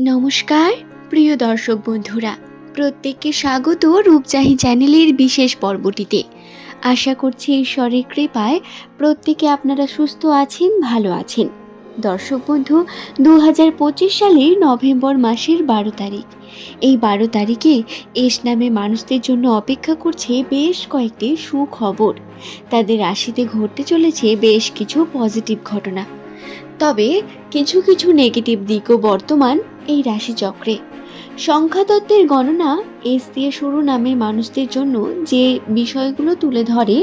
নমস্কার, প্রিয় দর্শক বন্ধুরা। প্রত্যেককে স্বাগত রূপচাহি চ্যানেলের বিশেষ পর্বটিতে। আশা করছি ঈশ্বরের কৃপায় প্রত্যেকে আপনারা সুস্থ আছেন, ভালো আছেন। দর্শক বন্ধু দু হাজার পঁচিশ সালের নভেম্বর মাসের বারো তারিখ। এই বারো তারিখে এস নামে মানুষদের জন্য অপেক্ষা করছে বেশ কয়েকটি সুখবর। তাদের রাশিতে ঘটতে চলেছে বেশ কিছু পজিটিভ ঘটনা। তবে কিছু কিছু নেগেটিভ দিকও বর্তমান এই রাশিচক্রে। সংখ্যাতত্ত্বের গণনা এস দিয়ে শুরু নামের মানুষদের জন্য যে বিষয়গুলো তুলে ধরে,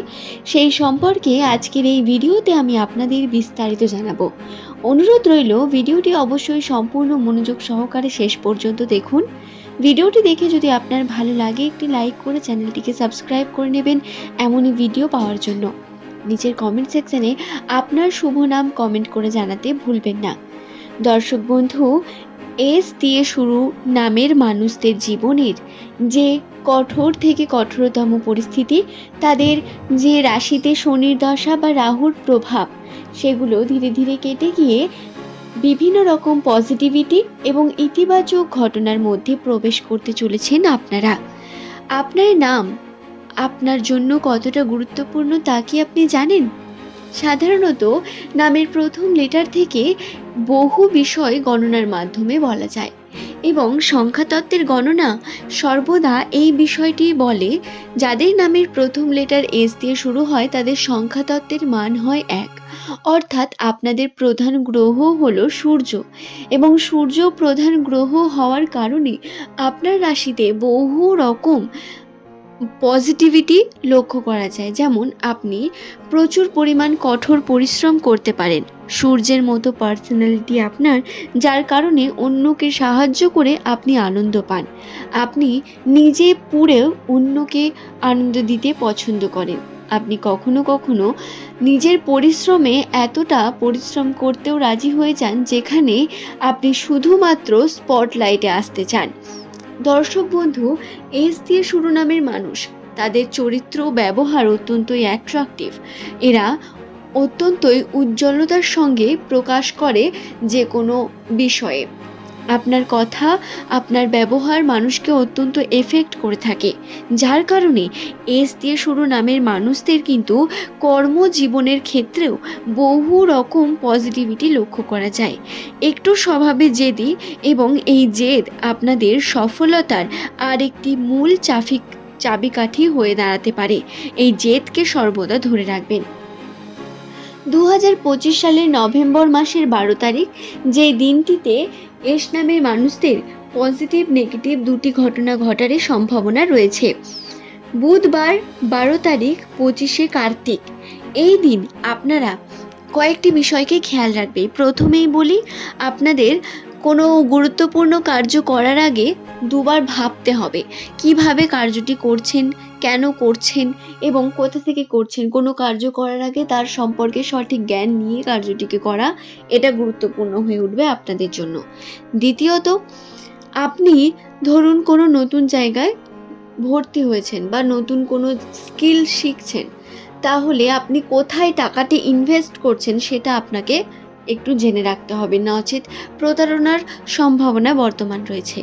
সেই সম্পর্কে আজকের এই ভিডিওতে আমি আপনাদের বিস্তারিত জানাব। অনুরোধ রইল, ভিডিওটি অবশ্যই সম্পূর্ণ মনোযোগ সহকারে শেষ পর্যন্ত দেখুন। ভিডিওটি দেখে যদি আপনার ভালো লাগে, একটি লাইক করে চ্যানেলটিকে সাবস্ক্রাইব করে নেবেন এমনই ভিডিও পাওয়ার জন্য। নিচের কমেন্ট সেকশনে আপনার শুভ নাম কমেন্ট করে জানাতে ভুলবেন না। দর্শক বন্ধু, এস দিয়ে শুরু নামের মানুষদের জীবনের যে কঠোর থেকে কঠোরতম পরিস্থিতি, তাদের যে রাশিতে শনির দশা বা রাহুর প্রভাব, সেগুলো ধীরে ধীরে কেটে গিয়ে বিভিন্ন রকম পজিটিভিটি এবং ইতিবাচক ঘটনার মধ্যে প্রবেশ করতে চলেছেন আপনারা। আপনার নাম আপনার জন্য কতটা গুরুত্বপূর্ণ তা কি আপনি জানেন? সাধারণত নামের প্রথম লেটার থেকে বহু বিষয় গণনার মাধ্যমে বলা যায় এবং সংখ্যাতত্ত্বের গণনা সর্বদা এই বিষয়টি বলে যাদের নামের প্রথম লেটার এস দিয়ে শুরু হয় তাদের সংখ্যাতত্ত্বের মান হয় এক। অর্থাৎ আপনাদের প্রধান গ্রহ হলো সূর্য এবং সূর্য প্রধান গ্রহ হওয়ার কারণে আপনার রাশিতে বহু রকম পজিটিভিটি লক্ষ্য করা যায়। যেমন, আপনি প্রচুর পরিমাণ কঠোর পরিশ্রম করতে পারেন। সূর্যের মতো পার্সোনালিটি আপনার, যার কারণে অন্যকে সাহায্য করে আপনি আনন্দ পান। আপনি নিজে পুড়েও অন্যকে আনন্দ দিতে পছন্দ করেন। আপনি কখনো কখনো নিজের পরিশ্রমে এতটা পরিশ্রম করতেও রাজি হয়ে যান, যেখানে আপনি শুধুমাত্র স্পটলাইটে আসতে চান। দর্শক বন্ধু, এস দিয়ে শুরু নামের মানুষ। তাদের চরিত্র ব্যবহার অত্যন্তই অ্যাট্রাকটিভ এরা অত্যন্তই উজ্জ্বলতার সঙ্গে প্রকাশ করে যে কোনো বিষয়ে। আপনার কথা, আপনার ব্যবহার মানুষকে অত্যন্ত এফেক্ট করে থাকে। যার কারণে এস দিয়ে শুরু নামের মানুষদের কিন্তু কর্মজীবনের ক্ষেত্রেও বহু রকম পজিটিভিটি লক্ষ্য করা যায়। একটু স্বভাবে জেদি এবং এই জেদ আপনাদের সফলতার আরেকটি মূল চাফিক, চাবিকাঠি হয়ে দাঁড়াতে পারে। এই জেদকে সর্বদা ধরে রাখবেন। দু সালের নভেম্বর মাসের বারো তারিখ যে দিনটিতে এস নামের মানুষদের পজিটিভ নেগেটিভ দুটি ঘটনা ঘটারের সম্ভাবনা রয়েছে। বুধবার বারো তারিখ, পঁচিশে কার্তিক। এই দিন আপনারা কয়েকটি বিষয়কে খেয়াল রাখবে প্রথমেই বলি, আপনাদের কোনো গুরুত্বপূর্ণ কার্য করার আগে দুবার ভাবতে হবে, কীভাবে কার্যটি করছেন, কেন করছেন এবং কোথা থেকে করছেন, কোনো কার্য করার আগে তার সম্পর্কে সঠিক জ্ঞান নিয়ে কার্যটিকে করা, এটা গুরুত্বপূর্ণ হয়ে উঠবে আপনাদের জন্য। দ্বিতীয়ত, আপনি ধরুন কোনো নতুন জায়গায় ভর্তি হয়েছেন বা নতুন কোনো স্কিল শিখছেন, তাহলে আপনি কোথায় টাকাটি ইনভেস্ট করছেন সেটা আপনাকে একটু জেনে রাখতে হবে, নচেত প্রতারণার সম্ভাবনা বর্তমান রয়েছে।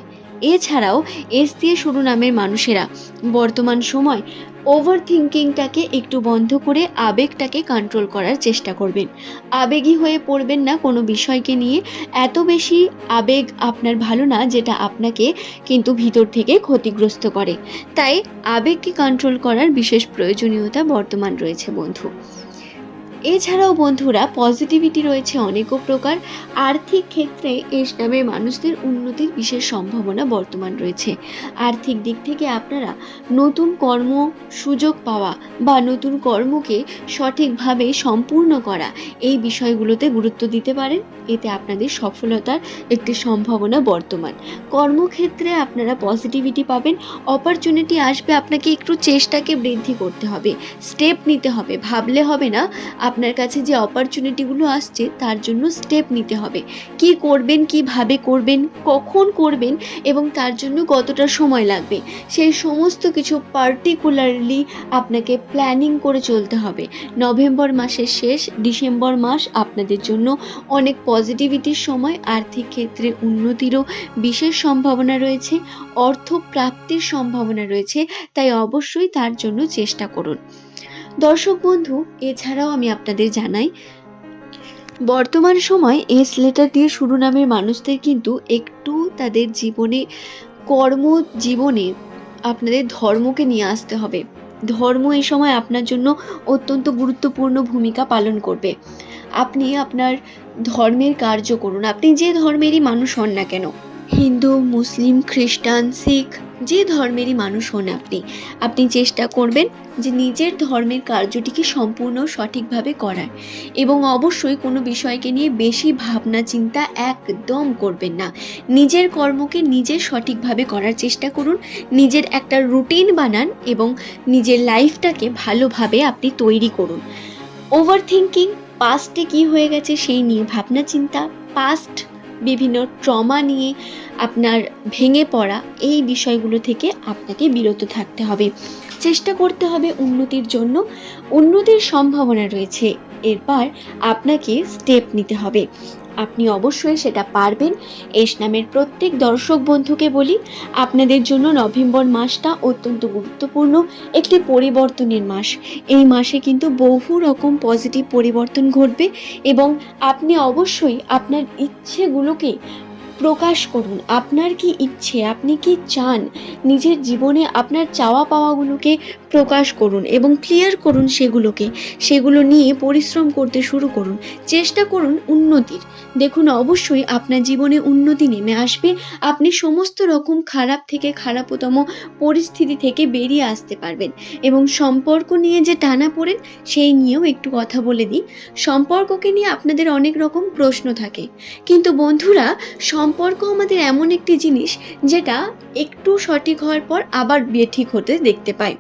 এছাড়াও এস দিয়ে শুরু নামের মানুষেরা বর্তমান সময় ওভার থিঙ্কিংটাকে একটু বন্ধ করে আবেগটাকে কন্ট্রোল করার চেষ্টা করবেন। আবেগী হয়ে পড়বেন না কোনো বিষয়কে নিয়ে। এত বেশি আবেগ আপনার ভালো না যেটা আপনাকে কিন্তু ভিতর থেকে ক্ষতিগ্রস্ত করে। তাই আবেগকে কন্ট্রোল করার বিশেষ প্রয়োজনীয়তা বর্তমান রয়েছে বন্ধু। এছাড়াও বন্ধুরা পজিটিভিটি রয়েছে অনেকও প্রকার। আর্থিক ক্ষেত্রে এস নামের মানুষদের উন্নতির বিশেষ সম্ভাবনা বর্তমান রয়েছে। আর্থিক দিক থেকে আপনারা নতুন কর্ম সুযোগ পাওয়া বা নতুন কর্মকে সঠিকভাবে সম্পূর্ণ করা এই বিষয়গুলোতে গুরুত্ব দিতে পারেন। এতে আপনাদের সফলতার একটি সম্ভাবনা বর্তমান। কর্মক্ষেত্রে আপনারা পজিটিভিটি পাবেন অপরচুনিটি আসবে, আপনাকে একটু চেষ্টাকে বৃদ্ধি করতে হবে স্টেপ নিতে হবে। ভাবলে হবে না আপনার কাছে যে অপরচুনিটিগুলো আসছে, তার জন্য স্টেপ নিতে হবে। কি করবেন, কীভাবে করবেন, কখন করবেন এবং তার জন্য কতটা সময় লাগবে, সেই সমস্ত কিছু পার্টিকুলারলি আপনাকে প্ল্যানিং করে চলতে হবে। নভেম্বর মাসের শেষ, ডিসেম্বর মাস আপনাদের জন্য অনেক পজিটিভিটির সময়, আর্থিক ক্ষেত্রে উন্নতিরও বিশেষ সম্ভাবনা রয়েছে অর্থ প্রাপ্তির সম্ভাবনা রয়েছে, তাই অবশ্যই তার জন্য চেষ্টা করুন। দর্শক বন্ধু, এছাড়াও আমি আপনাদের জানাই, বর্তমান সময় এস লেটার দিয়ে শুরু নামের মানুষদের কিন্তু একটু তাদের জীবনে, কর্ম জীবনে আপনাদের ধর্মকে নিয়ে আসতে হবে। ধর্ম এই সময় আপনার জন্য অত্যন্ত গুরুত্বপূর্ণ ভূমিকা পালন করবে। আপনি আপনার ধর্মের কার্য করুন। আপনি যে ধর্মেরই মানুষ হন না কেন, হিন্দু, মুসলিম, খ্রিস্টান, শিখ যে ধর্মেরই মানুষ হন আপনি আপনি চেষ্টা করবেন যে নিজের ধর্মের কার্যটিকে সম্পূর্ণ সঠিকভাবে করার এবং অবশ্যই কোনো বিষয়কে নিয়ে বেশি ভাবনা চিন্তা একদম করবেন না। নিজের কর্মকে নিজে সঠিকভাবে করার চেষ্টা করুন, নিজের একটা রুটিন বানান এবং নিজের লাইফটাকে ভালোভাবে আপনি তৈরি করুন। ওভার থিঙ্কিং পাস্টে কী হয়ে গেছে সেই নিয়ে ভাবনা চিন্তা, পাস্ট বিভিন্ন ট্রমা নিয়ে আপনার ভেঙে পড়া এই বিষয়গুলো থেকে আপনাকে বিরত থাকতে হবে। চেষ্টা করতে হবে উন্নতির জন্য। উন্নতির সম্ভাবনা রয়েছে। এরপর আপনাকে স্টেপ নিতে হবে। আপনি অবশ্যই সেটা পারবেন। এস নামের প্রত্যেক দর্শক বন্ধুকে বলি, আপনাদের জন্য নভেম্বর মাসটা অত্যন্ত গুরুত্বপূর্ণ, একটি পরিবর্তনের মাস। এই মাসে কিন্তু বহু রকম পজিটিভ পরিবর্তন ঘটবে এবং আপনি অবশ্যই আপনার ইচ্ছেগুলোকে প্রকাশ করুন। আপনার কি ইচ্ছে? আপনি কি চান? নিজের জীবনে আপনার চাওয়া পাওয়াগুলোকে প্রকাশ করুন এবং ক্লিয়ার করুন সেগুলোকে। সেগুলো নিয়ে পরিশ্রম করতে শুরু করুন। চেষ্টা করুন উন্নতির। দেখুন, অবশ্যই আপনার জীবনে উন্নতি নেমে আসবে। আপনি সমস্ত রকম খারাপ থেকে খারাপতম পরিস্থিতি থেকে বেরিয়ে আসতে পারবেন এবং সম্পর্ক নিয়ে যে টানা পড়েন, সেই নিয়েও একটু কথা বলে দিই। সম্পর্ককে নিয়ে আপনাদের অনেক রকম প্রশ্ন থাকে। কিন্তু বন্ধুরা, সম্পর্ক আমাদের এমন একটি জিনিস যেটা একটু সঠিক হওয়ার পর আবার বিয়ে ঠিক হতে দেখতে পাই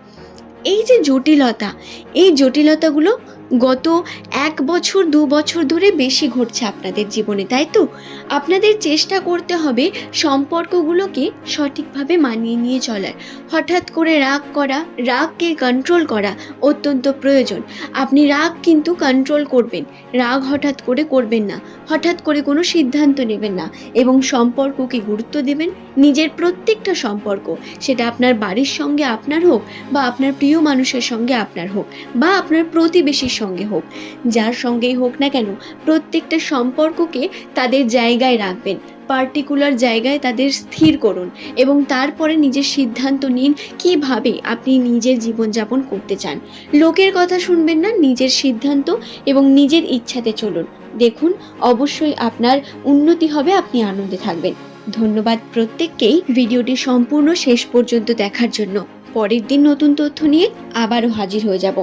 এই যে জটিলতা এই জটিলতাগুলো গত এক বছর, দু বছর ধরে বেশি ঘটছে আপনাদের জীবনে, তাই তো? আপনাদের চেষ্টা করতে হবে সম্পর্কগুলোকে সঠিকভাবে মানিয়ে নিয়ে চলার। হঠাৎ করে রাগ করা, রাগকে কন্ট্রোল করা অত্যন্ত প্রয়োজন। আপনি রাগ কিন্তু কন্ট্রোল করবেন, রাগ হঠাৎ করে করবেন না, হঠাৎ করে কোনো সিদ্ধান্ত নেবেন না এবং সম্পর্ককে গুরুত্ব দেবেন, নিজের প্রত্যেকটা সম্পর্ক, সেটা আপনার বাড়ির সঙ্গে আপনার হোক বা আপনার প্রিয় মানুষের সঙ্গে আপনার হোক বা আপনার প্রতিবেশীর সঙ্গে হোক। যার সঙ্গেই হোক না কেন, প্রত্যেকটা সম্পর্ককে তাদের জায়গায় রাখবেন পার্টিকুলার জায়গায় তাদের স্থির করুন এবং তারপরে নিজের সিদ্ধান্ত নিন কীভাবে আপনি নিজের জীবনযাপন করতে চান। লোকের কথা শুনবেন না, নিজের সিদ্ধান্ত এবং নিজের ইচ্ছাতে চলুন। দেখুন, অবশ্যই আপনার উন্নতি হবে, আপনি আনন্দে থাকবেন। ধন্যবাদ প্রত্যেককেই ভিডিওটি সম্পূর্ণ শেষ পর্যন্ত দেখার জন্য। পরের দিন নতুন তথ্য নিয়ে আবারও হাজির হয়ে যাব।